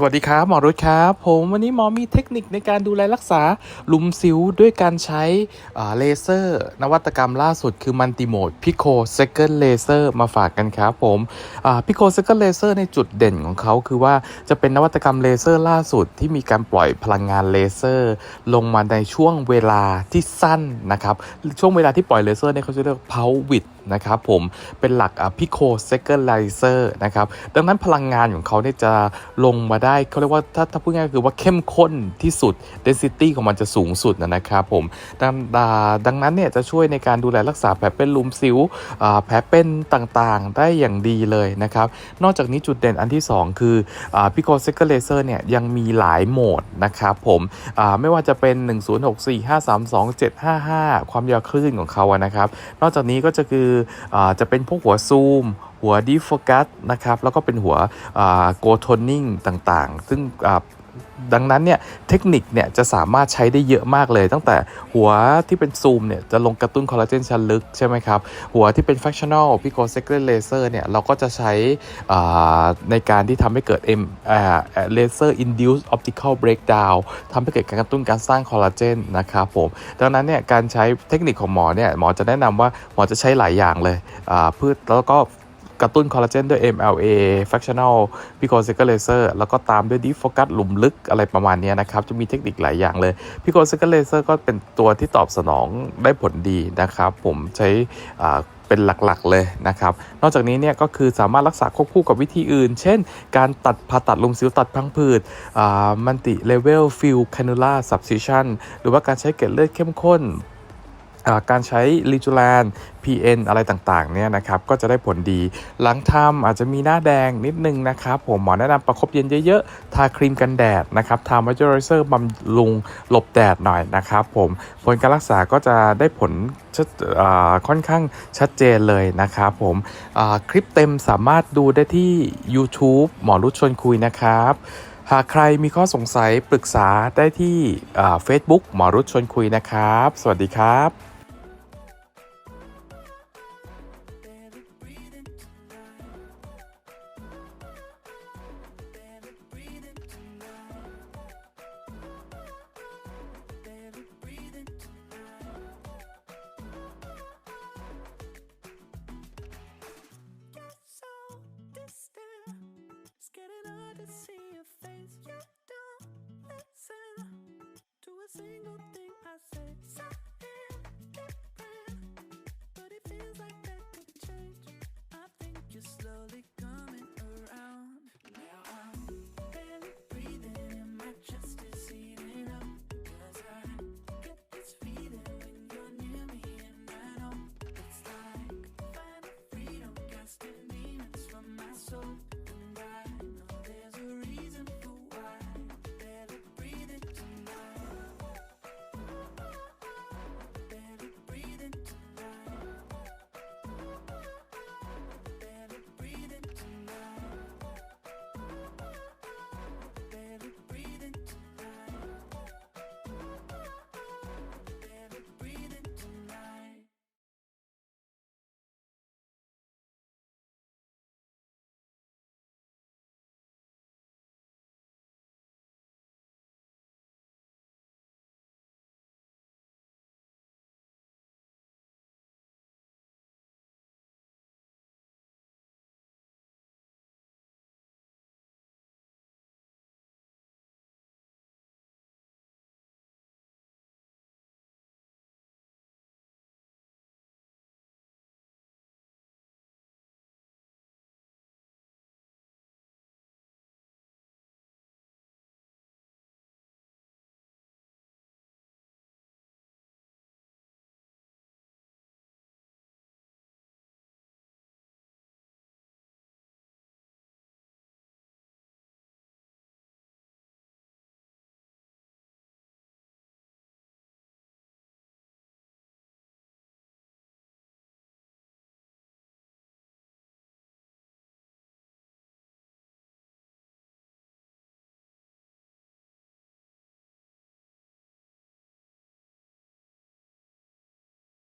สวัสดีครับ หมอรุธครับ ผมวันนี้หมอมีเทคนิคในการดูแลรักษาหลุมสิวด้วยการใช้เลเซอร์ นวัตกรรมล่าสุดคือมันติโมดพิโคเซคันเลเซอร์มาฝากกันครับผมพิโคเซคันเลเซอร์ในจุดเด่นของเขาคือว่าจะเป็นนวัตกรรมเลเซอร์ล่าสุดที่มีการปล่อยพลังงานเลเซอร์ ลงมาในช่วงเวลาที่สั้นนะครับช่วงเวลาที่ปล่อยเลเซอร์เนี่ยเขาจะเรียกเพาวิด นะครับผมเป็นหลักพิโคเซคันเลเซอร์นะครับดังนั้นพลังงานของเขาเนี่ยจะลงมาได้เขาเรียกว่าถ้าถ้าพูดง่ายๆคือว่าเข้มข้นที่สุด density ของมันจะสูงสุดนะนะครับผมดังดาดังนั้นเนี่ยจะช่วยในการดูแลรักษาแผลเป็นลุมสิวแผลเป็นต่างๆ ได้อย่างดีเลยนะครับนอกจากนี้จุดเด่นอันที่ 2 คือพิโคเซกเลเซอร์เนี่ยยังมีหลายโหมดนะครับผมไม่ว่าจะเป็น 1064 532 755 ความยาวคลื่นของเขานะครับนอกจากนี้ก็จะคืออจะเป็นพวกหัวซูม หัวดีโฟกัสนะครับ แล้วก็เป็นหัวโกโทนนิ่งต่างๆ ซึ่ง ดังนั้นเนี่ยเทคนิคเนี่ยจะสามารถใช้ได้เยอะมากเลย ตั้งแต่หัวที่เป็นซูมเนี่ยจะลงกระตุ้นคอลลาเจนชั้นลึกใช่ไหมครับ หัวที่เป็น fractional pico s e c u l a laser เนี่ยเราก็จะใช้ในการที่ทำให้เกิด M อ่า laser induced optical breakdown ทำให้เกิดการกระตุ้นการสร้างคอลลาเจนนะครับผมดังนั้นเนี่ยการใช้เทคนิคของหมอเนี่ยหมอจะแนะนำว่าหมอจะใช้หลายอย่างเลยเพื่อแล้วก็ กระตุ้นคอลลาเจนด้วย MLA fractional picosecal laser แล้วก็ตามด้วย deep focus หลุมลึกอะไรประมาณนี้นะครับ จะมีเทคนิคหลายอย่างเลย picosecal laser ก็เป็นตัวที่ตอบสนองได้ผลดีนะครับ ผมใช้เป็นหลักๆเลยนะครับ นอกจากนี้เนี่ยก็คือสามารถรักษาควบคู่กับวิธีอื่น เช่น การตัดผ่าตัดหลุมสิวตัดพังผืดมันติเลเวลฟิลแคนูล่าซับซิชันหรือว่าการใช้เกล็ดเลือดเข้มข้น การใช้ลิจูแลน PN อะไรต่างๆเนี่ยนะครับก็จะได้ผลดี หลังทำอาจจะมีหน้าแดงนิดนึงนะครับผมหมอแนะนำประคบเย็นเยอะๆ ทาครีมกันแดดนะครับทามอยเจอไรเซอร์บำรุงหลบแดดหน่อยนะครับผมผลการรักษาก็จะได้ผลค่อนข้างชัดเจนเลยนะครับผมคลิปเต็มสามารถดูได้ที่ YouTube หมอรุชชวนคุยนะครับหากใครมีข้อสงสัยปรึกษาได้ที่เฟซบุ๊กหมอรุชชวนคุยนะครับ สวัสดีครับ To see your face. You don't listen to a single thing I say. Something different, but it feels like that could change. I think you're slowly coming around. Now I'm barely breathing, and my chest is heating up. Cause I get this feeling when you're near me, and I know it's like finding freedom, casting demons from my soul.